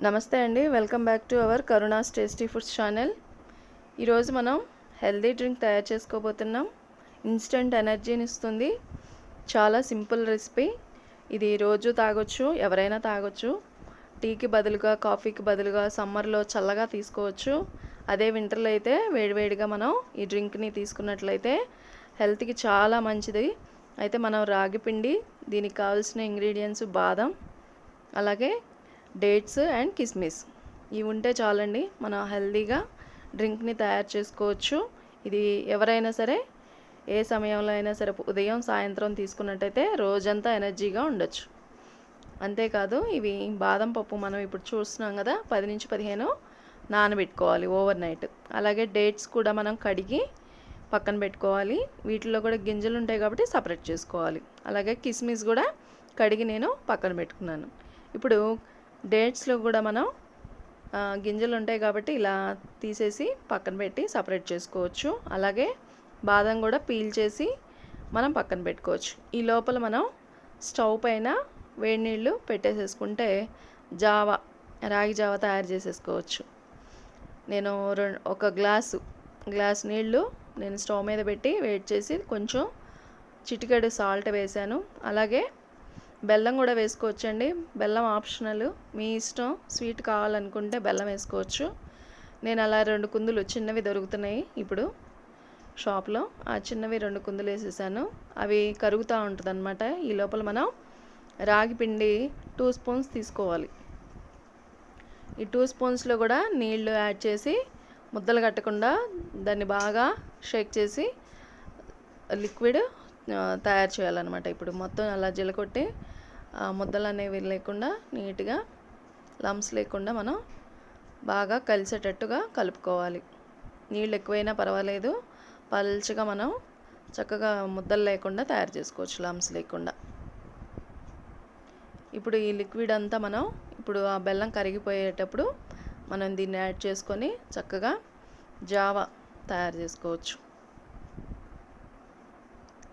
నమస్తే అండి. Welcome back to our Karuna's tasty foods channel. ఈరోజు మనం హెల్దీ డ్రింక్ తయారు చేసుకోబోతున్నాం. ఇన్స్టెంట్ ఎనర్జీని ఇస్తుంది. చాలా సింపుల్ రెసిపీ. ఇది రోజు తాగొచ్చు ఎవరైనా తాగొచ్చు. టీకి బదులుగా కాఫీకి బదులుగా సమ్మర్లో చల్లగా తీసుకోవచ్చు. అదే వింటర్లో అయితే వేడివేడిగా మనం ఈ డ్రింక్ని తీసుకున్నట్లయితే హెల్త్కి చాలా మంచిది. అయితే మనం రాగి పిండి దీనికి కావాల్సిన ఇంగ్రీడియంట్స్ బాదం అలాగే డేట్స్ అండ్ కిస్మిస్. ఇవి ఉంటే చాలండి మనం హెల్దీగా డ్రింక్ని తయారు చేసుకోవచ్చు. ఇది ఎవరైనా సరే ఏ సమయంలో అయినా సరే ఉదయం సాయంత్రం తీసుకున్నట్టయితే రోజంతా ఎనర్జీగా ఉండొచ్చు. అంతేకాదు ఇవి బాదం పప్పు మనం ఇప్పుడు చూస్తున్నాం కదా పది నుంచి పదిహేను నానబెట్టుకోవాలి ఓవర్ నైట్. అలాగే డేట్స్ కూడా మనం కడిగి పక్కన పెట్టుకోవాలి. వీటిలో కూడా గింజలు ఉంటాయి కాబట్టి సపరేట్ చేసుకోవాలి. అలాగే కిస్మిస్ కూడా కడిగి నేను పక్కన పెట్టుకున్నాను. ఇప్పుడు డేట్స్లో కూడా మనం గింజలు ఉంటాయి కాబట్టి ఇలా తీసేసి పక్కన పెట్టి సపరేట్ చేసుకోవచ్చు. అలాగే బాదం కూడా పీల్ చేసి మనం పక్కన పెట్టుకోవచ్చు. ఈ లోపల మనం స్టవ్ పైన వేడి నీళ్ళు పెట్టేసేసుకుంటే జావా రాగి జావా తయారు చేసేసుకోవచ్చు. నేను రెండు ఒక గ్లాసు గ్లాస్ నీళ్ళు నేను స్టవ్ మీద పెట్టి వేడి చేసి కొంచెం చిటికెడు సాల్ట్ వేసాను. అలాగే బెల్లం కూడా వేసుకోవచ్చండి. బెల్లం ఆప్షనల్. మీ ఇష్టం స్వీట్ కావాలనుకుంటే బెల్లం వేసుకోవచ్చు. నేను అలా రెండు కుందులు చిన్నవి దొరుకుతున్నాయి ఇప్పుడు షాప్లో. ఆ చిన్నవి రెండు కుందులు వేసేసాను. అవి కరుగుతూ ఉంటుందన్నమాట. ఈ లోపల మనం రాగి పిండి టూ స్పూన్స్ తీసుకోవాలి. ఈ టూ స్పూన్స్లో కూడా నీళ్ళు యాడ్ చేసి ముద్దలు కట్టకుండా దాన్ని బాగా షేక్ చేసి లిక్విడ్ తయారు చేయాలన్నమాట. ఇప్పుడు మొత్తం అలా జిలకొట్టి ముద్దలు అనేవి లేకుండా నీట్గా లమ్స్ లేకుండా మనం బాగా కలిసేటట్టుగా కలుపుకోవాలి. నీళ్ళు ఎక్కువైనా పర్వాలేదు. పల్చగా మనం చక్కగా ముద్దలు లేకుండా తయారు చేసుకోవచ్చు లమ్స్ లేకుండా. ఇప్పుడు ఈ లిక్విడ్ అంతా మనం ఇప్పుడు ఆ బెల్లం కరిగిపోయేటప్పుడు మనం దీన్ని యాడ్ చేసుకొని చక్కగా జావా తయారు చేసుకోవచ్చు.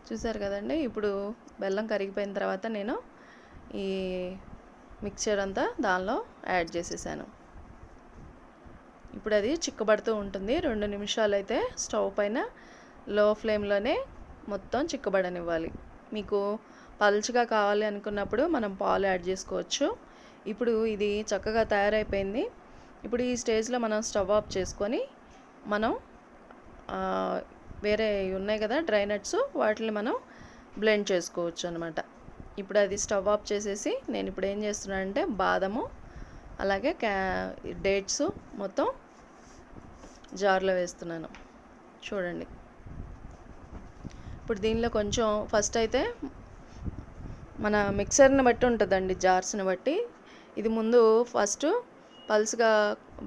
చూసారు కదండి? ఇప్పుడు బెల్లం కరిగిపోయిన తర్వాత నేను ఈ మిక్చర్ అంతా దానిలో యాడ్ చేసేసాను. ఇప్పుడు అది చిక్కబడుతూ ఉంటుంది. రెండు నిమిషాలు అయితే స్టవ్ పైన లో ఫ్లేమ్లోనే మొత్తం చిక్కబడనివ్వాలి. మీకు పల్చగా కావాలి అనుకున్నప్పుడు మనం పాలు యాడ్ చేసుకోవచ్చు. ఇప్పుడు ఇది చక్కగా తయారైపోయింది. ఇప్పుడు ఈ స్టేజ్లో మనం స్టవ్ ఆఫ్ చేసుకొని మనం వేరే ఉన్నాయి కదా డ్రై నట్స్ వాటిని మనం బ్లెండ్ చేసుకోవచ్చు అనమాట ఇప్పుడు అది స్టవ్ ఆఫ్ చేసేసి నేను ఇప్పుడు ఏం చేస్తున్నానంటే బాదము అలాగే క్యా డేట్స్ మొత్తం జార్లో వేస్తున్నాను. చూడండి. ఇప్పుడు దీనిలో కొంచెం ఫస్ట్ అయితే మన మిక్సర్ని బట్టి ఉంటుందండి జార్స్ని బట్టి. ఇది ముందు ఫస్ట్ పల్స్గా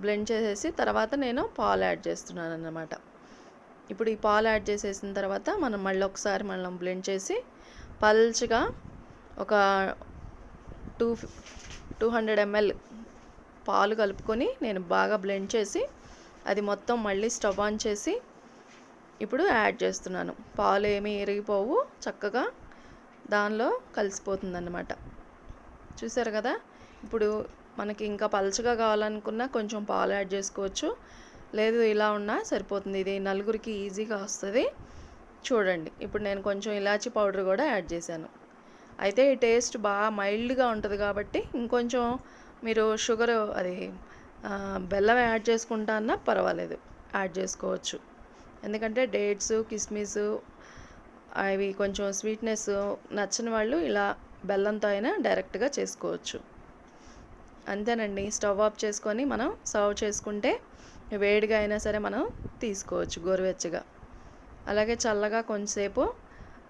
బ్లెండ్ చేసేసి తర్వాత నేను పాలు యాడ్ చేస్తున్నాను అన్నమాట ఇప్పుడు ఈ పాలు యాడ్ చేసేసిన తర్వాత మనం మళ్ళీ ఒకసారి మనం బ్లెండ్ చేసి పల్చగా ఒక టూ టూ హండ్రెడ్ ఎంఎల్ పాలు కలుపుకొని నేను బాగా బ్లెండ్ చేసి అది మొత్తం మళ్ళీ స్టవ్ ఆన్ చేసి ఇప్పుడు యాడ్ చేస్తున్నాను. పాలు ఏమీ ఇరిగిపోవు చక్కగా దానిలో కలిసిపోతుందన్నమాట. చూసారు కదా? ఇప్పుడు మనకి ఇంకా పలచగా కావాలనుకున్నా కొంచెం పాలు యాడ్ చేసుకోవచ్చు. లేదు ఇలా ఉన్నా సరిపోతుంది. ఇది నలుగురికి ఈజీగా వస్తుంది. చూడండి. ఇప్పుడు నేను కొంచెం ఇలాచీ పౌడర్ కూడా యాడ్ చేశాను. అయితే ఈ టేస్ట్ బాగా మైల్డ్గా ఉంటుంది కాబట్టి ఇంకొంచెం మీరు షుగర్ అది బెల్లం యాడ్ చేసుకుంటా అన్నా పర్వాలేదు యాడ్ చేసుకోవచ్చు. ఎందుకంటే డేట్స్ కిస్మిస్ అవి కొంచెం స్వీట్నెస్ నచ్చని వాళ్ళు ఇలా బెల్లంతో అయినా డైరెక్ట్గా చేసుకోవచ్చు. అంతేనండి స్టవ్ ఆఫ్ చేసుకొని మనం సర్వ్ చేసుకుంటే వేడిగా అయినా సరే మనం తీసుకోవచ్చు గోరువెచ్చగా. అలాగే చల్లగా కొంచెంసేపు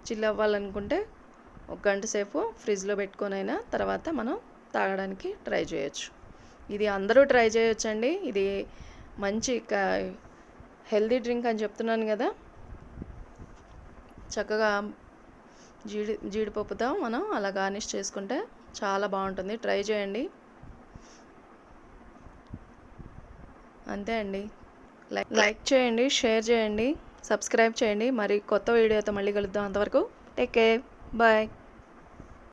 చిల్ అవ్వాలనుకుంటే ఒక గంట సేపు ఫ్రిడ్జ్లో పెట్టుకొని అయినా తర్వాత మనం తాగడానికి ట్రై చేయొచ్చు. ఇది అందరూ ట్రై చేయొచ్చండి. ఇది మంచి హెల్దీ డ్రింక్ అని చెప్తున్నాను కదా. చక్కగా జీడి జీడిపప్పుతో మనం అలా గార్నిష్ చేసుకుంటే చాలా బాగుంటుంది. ట్రై చేయండి. అంతే అండి. లైక్ లైక్ చేయండి షేర్ చేయండి సబ్స్క్రైబ్ చేయండి. మరి కొత్త వీడియోతో మళ్ళీ కలుద్దాం అంతవరకు. Take care. బాయ్.